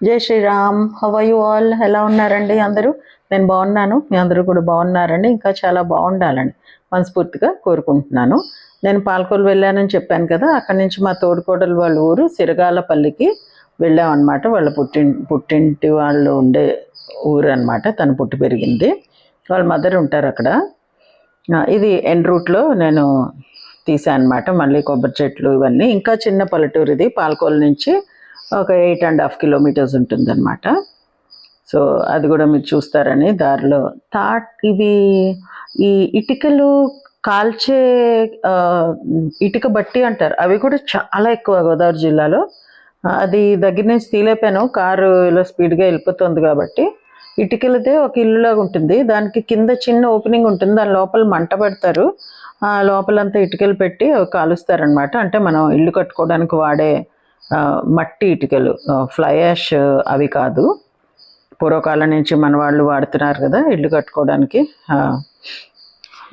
జై Sriram. Have you all ఎలా ఉన్నారండి అందరూ? నేను బాగున్నాను. మీ అందరూ కూడా బాగున్నారండి. ఇంకా చాలా బాగుండాలని మనస్ఫూర్తిగా కోరుకుంటున్నాను. నేను పాలకొల్లు వెళ్ళానని చెప్పాను కదా అక్కడి నుంచి మా తోడుకోడలు వాళ్ళ ఊరు సిరగాలపల్లికి వెళ్ళామన్నమాట. వాళ్ళ పుట్టిం పుట్టింటి వాళ్ళు ఉండే ఊరు అనమాట తను పుట్టి పెరిగింది. వాళ్ళ మదర్ ఉంటారు అక్కడ. ఇది ఎన్ రూట్లో నేను తీసాను అనమాట మళ్ళీ కొబ్బరి చెట్లు ఇవన్నీ. ఇంకా చిన్న పల్లెటూరు ఇది పాలకోల్ నుంచి ఒక ఎయిట్ అండ్ హాఫ్ కిలోమీటర్స్ ఉంటుందన్నమాట. సో అది కూడా మీరు చూస్తారని దారిలో. థాట్ ఇవి ఈ ఇటుకలు కాల్చే ఇటుక బట్టి అంటారు. అవి కూడా చాలా ఎక్కువ గోదావరి జిల్లాలో. అది దగ్గర నుంచి తీలేపాను కారు ఇలా స్పీడ్గా వెళ్ళిపోతుంది కాబట్టి ఇటుకలదే ఒక ఇల్లులాగా ఉంటుంది. దానికి కింద చిన్న ఓపెనింగ్ ఉంటుంది. దాని లోపల మంట పెడతారు. ఆ లోపలంతా ఇటుకలు పెట్టి అవి కాలుస్తారనమాట అంటే మనం ఇల్లు కట్టుకోవడానికి వాడే మట్టి ఇటుకలు ఫ్లై యాష్ అవి కాదు. పూర్వకాలం నుంచి మన వాళ్ళు వాడుతున్నారు కదా ఇల్లు కట్టుకోవడానికి.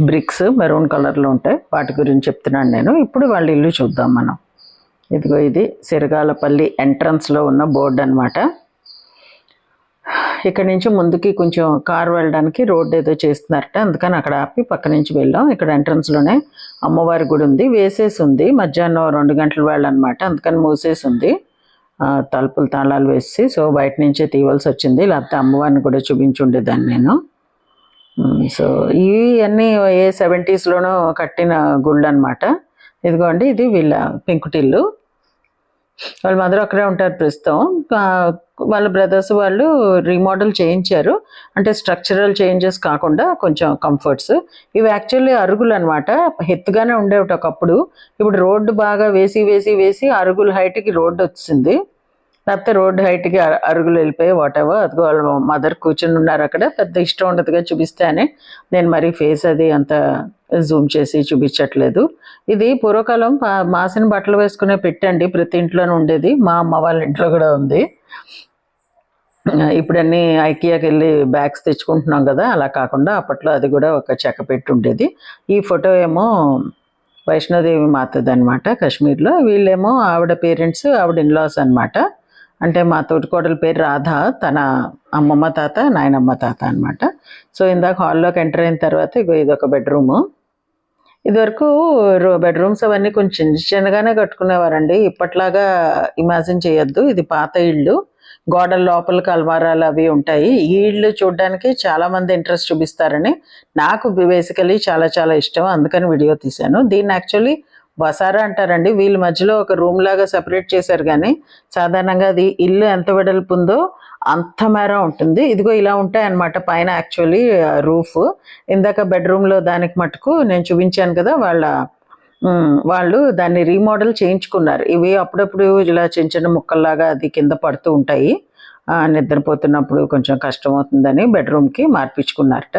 బ్రిక్స్ మెరూన్ కలర్లో ఉంటాయి. వాటి గురించి చెప్తున్నాను నేను. ఇప్పుడు వాళ్ళ ఇల్లు చూద్దాం మనం. ఇదిగో ఇది సిరగాలపల్లి ఎంట్రన్స్లో ఉన్న బోర్డు అనమాట ఇక్కడ నుంచి ముందుకి కొంచెం కార్ వెళ్ళడానికి రోడ్ ఏదో చేస్తున్నారట. అందుకని అక్కడ ఆపి పక్క నుంచి వెళ్ళాం. ఇక్కడ ఎంట్రన్స్లోనే అమ్మవారి గుడి ఉంది. వేసేసి ఉంది. మధ్యాహ్నం రెండు గంటల వేళ అనమాట అందుకని మూసేసి ఉంది. తలుపులు తాళాలు వేసి సో బయట నుంచే తీయవలసి వచ్చింది. లేకపోతే అమ్మవారిని కూడా చూపించి ఉండేదాన్ని నేను సో ఇవి అన్నీ ఏ సెవెంటీస్లోనూ కట్టిన గుళ్ళు అనమాట ఇదిగోండి ఇది వీళ్ళ పెంకుటిల్లు వాళ్ళ మదర్ అక్కడే ఉంటారు ప్రస్తుతం. వాళ్ళ బ్రదర్స్ వాళ్ళు రీమోడల్ చేయించారు. అంటే స్ట్రక్చరల్ చేంజెస్ కాకుండా కొంచెం కంఫర్ట్స్. ఇవి యాక్చువల్లీ అరుగులు అనమాట ఎత్తుగానే ఉండేవి ఒకప్పుడు. ఇప్పుడు రోడ్డు బాగా వేసి వేసి వేసి అరుగుల హైట్కి రోడ్డు వచ్చింది. లేకపోతే రోడ్డు హైట్కి అరుగులు వెళ్ళిపోయి వాటేవో అది అదిగో వాళ్ళ మదర్ కూర్చుని ఉన్నారు అక్కడ. పెద్ద ఇష్టం ఉండదుగా చూపిస్తే నేను మరి ఫేస్ అది అంత జూమ్ చేసి చూపించట్లేదు. ఇది పూర్వకాలం మాసిన బట్టలు వేసుకునే పెట్టండి ప్రతి ఇంట్లోనే ఉండేది. మా అమ్మ వాళ్ళ ఇంట్లో కూడా ఉంది. ఇప్పుడన్నీ ఐకియాకి వెళ్ళి బ్యాగ్స్ తెచ్చుకుంటున్నాం కదా. అలా కాకుండా అప్పట్లో అది కూడా ఒక చెక్క పెట్టి ఉండేది. ఈ ఫోటో ఏమో వైష్ణోదేవి మాతది అనమాట కాశ్మీర్లో. వీళ్ళేమో ఆవిడ పేరెంట్స్ ఆవిడ ఇన్లాస్ అనమాట అంటే మా తోటికోడల పేరు రాధ తన అమ్మమ్మ తాత నాయనమ్మ తాత అనమాట సో ఇందాక హాల్లోకి ఎంటర్ అయిన తర్వాత ఇగో ఇది ఒక బెడ్రూము. ఇదివరకు బెడ్రూమ్స్ అవన్నీ కొంచెం చిన్న చిన్నగానే కట్టుకునేవారండి. ఇప్పట్లాగా ఇమాజిన్ చేయొద్దు. ఇది పాత ఇళ్ళు. గోడల లోపలికి అల్మారాలు అవి ఉంటాయి. ఈ ఇళ్ళు చూడడానికి చాలామంది ఇంట్రెస్ట్ చూపిస్తారని నాకు బేసికలీ చాలా చాలా ఇష్టం. అందుకని వీడియో తీశాను. దీన్ని యాక్చువల్లీ వసారా అంటారండి. వీళ్ళ మధ్యలో ఒక రూమ్ లాగా సెపరేట్ చేశారు కానీ సాధారణంగా అది ఇల్లు ఎంత వెడల్పు ఉందో అంత మేర ఉంటుంది. ఇదిగో ఇలా ఉంటాయి అన్నమాట పైన యాక్చువల్లీ రూఫ్. ఇందాక బెడ్రూమ్లో దానికి మటుకు నేను చూపించాను కదా వాళ్ళ వాళ్ళు దాన్ని రీమోడల్ చేయించుకున్నారు. ఇవి అప్పుడప్పుడు ఇలా చిన్న చిన్న ముక్కల్లాగా అది కింద పడుతూ ఉంటాయి. నిద్రపోతున్నప్పుడు కొంచెం కష్టం అవుతుందని బెడ్రూమ్కి మార్పించుకున్నారట.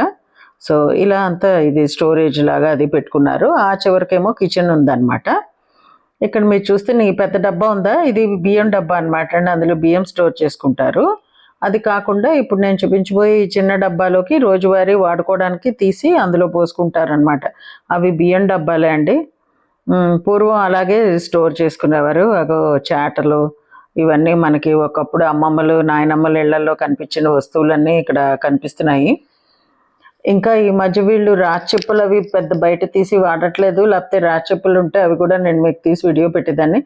సో ఇలా అంతా ఇది స్టోరేజ్ లాగా అది పెట్టుకున్నారు. ఆ చివరికేమో కిచెన్ ఉందన్నమాట. ఇక్కడ మీరు చూస్తే నీ పెద్ద డబ్బా ఉందా? ఇది బియ్యం డబ్బా అనమాట అండి. అందులో బియ్యం స్టోర్ చేసుకుంటారు. అది కాకుండా ఇప్పుడు నేను చూపించబోయే ఈ చిన్న డబ్బాలోకి రోజువారీ వాడుకోవడానికి తీసి అందులో పోసుకుంటారనమాట అవి బియ్యం డబ్బాలే అండి. పూర్వం అలాగే స్టోర్ చేసుకునేవారు. అగో చాటలు ఇవన్నీ మనకి ఒకప్పుడు అమ్మమ్మలు నాయనమ్మల ఇళ్ళలో కనిపించిన వస్తువులన్నీ ఇక్కడ కనిపిస్తున్నాయి. ఇంకా ఈ మధ్య వీళ్ళు రాచెప్పులు అవి పెద్ద బయట తీసి వాడట్లేదు. లేకపోతే రాచెప్పులు ఉంటే అవి కూడా నేను మీకు తీసి వీడియో పెట్టేదాన్ని.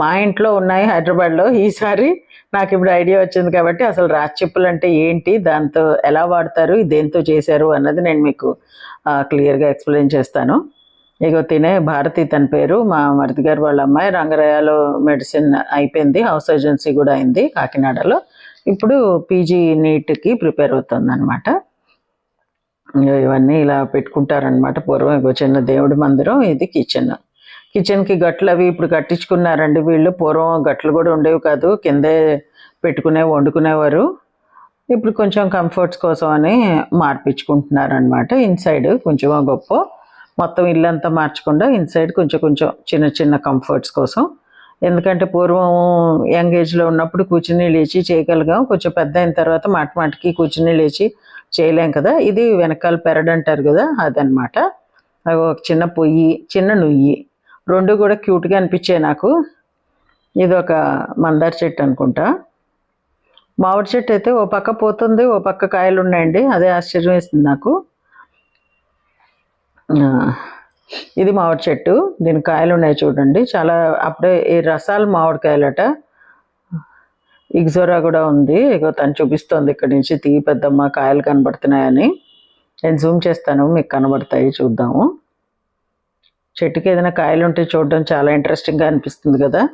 మా ఇంట్లో ఉన్నాయి హైదరాబాద్లో. ఈసారి నాకు ఇప్పుడు ఐడియా వచ్చింది కాబట్టి అసలు రాచెప్పులు అంటే ఏంటి దాంతో ఎలా వాడతారు దేంతో చేశారు అన్నది నేను మీకు క్లియర్గా ఎక్స్ప్లెయిన్ చేస్తాను. ఇగో తినే భారతి తన పేరు. మా మరిది గారు వాళ్ళ అమ్మాయి. రంగరాయలో మెడిసిన్ అయిపోయింది. హౌస్ ఏజెన్సీ కూడా అయింది కాకినాడలో. ఇప్పుడు పీజీ నీట్కి ప్రిపేర్ అవుతుంది అనమాట ఇవన్నీ ఇలా పెట్టుకుంటారనమాట పూర్వం ఇగో చిన్న దేవుడి మందిరం ఇది కిచెన్ కిచెన్కి గట్లు అవి ఇప్పుడు కట్టించుకున్నారండి వీళ్ళు. పూర్వం గట్లు కూడా ఉండేవి కాదు. కిందే పెట్టుకునే వండుకునేవారు. ఇప్పుడు కొంచెం కంఫర్ట్స్ కోసం అని మార్పించుకుంటున్నారనమాట ఇన్సైడ్ కొంచెం గొప్ప. మొత్తం ఇల్లంతా మార్చకుండా ఇన్సైడ్ కొంచెం కొంచెం చిన్న చిన్న కంఫర్ట్స్ కోసం. ఎందుకంటే పూర్వం యంగ్ ఏజ్లో ఉన్నప్పుడు కూర్చుని లేచి చేయగలిగాం. కొంచెం పెద్ద అయిన తర్వాత మాట మాటికి కూర్చుని లేచి చేయలేం కదా? ఇది వెనకాల పెరడు అంటారు కదా? అదనమాట ఒక చిన్న పొయ్యి చిన్న నుయ్యి. రెండు కూడా క్యూట్గా అనిపించాయి నాకు. ఇది ఒక మందార చెట్టు అనుకుంటా. మామిడి చెట్టు అయితే ఓ పక్క పోతుంది ఓ పక్క కాయలు ఉన్నాయండి. అదే ఆశ్చర్యం వేస్తుంది నాకు. ఇది మామిడి చెట్టు. దీని కాయలు ఉన్నాయి చూడండి. చాలా అప్పుడే ఈ రసాలు మామిడికాయలట. ఇగ్జోరా కూడా ఉంది. ఇగో తను చూపిస్తోంది ఇక్కడ నుంచి తీ పెద్దమ్మ కాయలు కనబడుతున్నాయని. నేను జూమ్ చేస్తాను మీకు కనబడతాయి చూద్దాము. చెట్టుకి ఏదైనా కాయలు ఉంటే చూడడం చాలా ఇంట్రెస్టింగ్గా అనిపిస్తుంది కదా.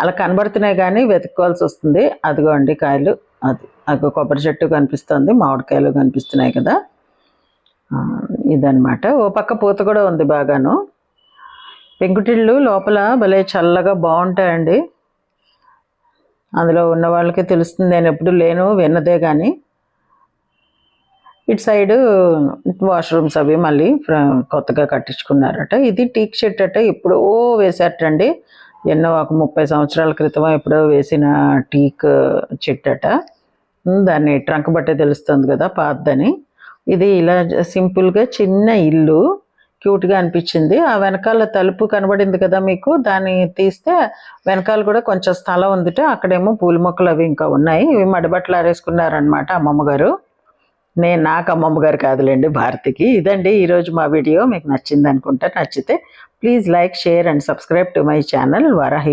అలా కనబడుతున్నాయి కానీ వెతుక్కోవాల్సి వస్తుంది. అదిగో అండి కాయలు. అది అదిగో కొబ్బరి చెట్టు కనిపిస్తుంది మామిడికాయలు కనిపిస్తున్నాయి కదా. ఇదనమాట ఇదన్నమాట. ఓ పక్క పూత కూడా ఉంది బాగాను. పెంకుటిళ్ళు లోపల భలే చల్లగా బాగుంటాయండి. అందులో ఉన్న వాళ్ళకి తెలుస్తుంది నేను ఎప్పుడు లేను విన్నదే కానీ ఇటు సైడ్ వాష్రూమ్స్ అవి మళ్ళీ ఫ్ర- కొత్తగా కట్టించుకున్నారట. ఇది టీక్ షెట్ అట ఎప్పుడో వేసేటండి ఎన్నో ఒక ముప్పై సంవత్సరాల క్రితం ఎప్పుడో వేసిన టీక్ చెట్టు అట. దాన్ని ట్రంక్ బట్టే తెలుస్తుంది కదా పాతదని. ఇది ఇలా సింపుల్గా చిన్న ఇల్లు. క్యూట్గా అనిపించింది. ఆ వెనకాల తలుపు కనబడింది కదా మీకు? దాన్ని తీస్తే వెనకాల కూడా కొంచెం స్థలం ఉందిట. అక్కడేమో పూల మొక్కలు అవి ఇంకా ఉన్నాయి. ఇవి మడిబట్టలు ఆరేసుకున్నారనమాట అమ్మమ్మ గారు నేను నాకు అమ్మమ్మ గారు కాదులేండి భారతికి. ఇదండి ఈరోజు మా వీడియో. మీకు నచ్చింది అనుకుంటా నచ్చితే please like share and subscribe to my channel Varahi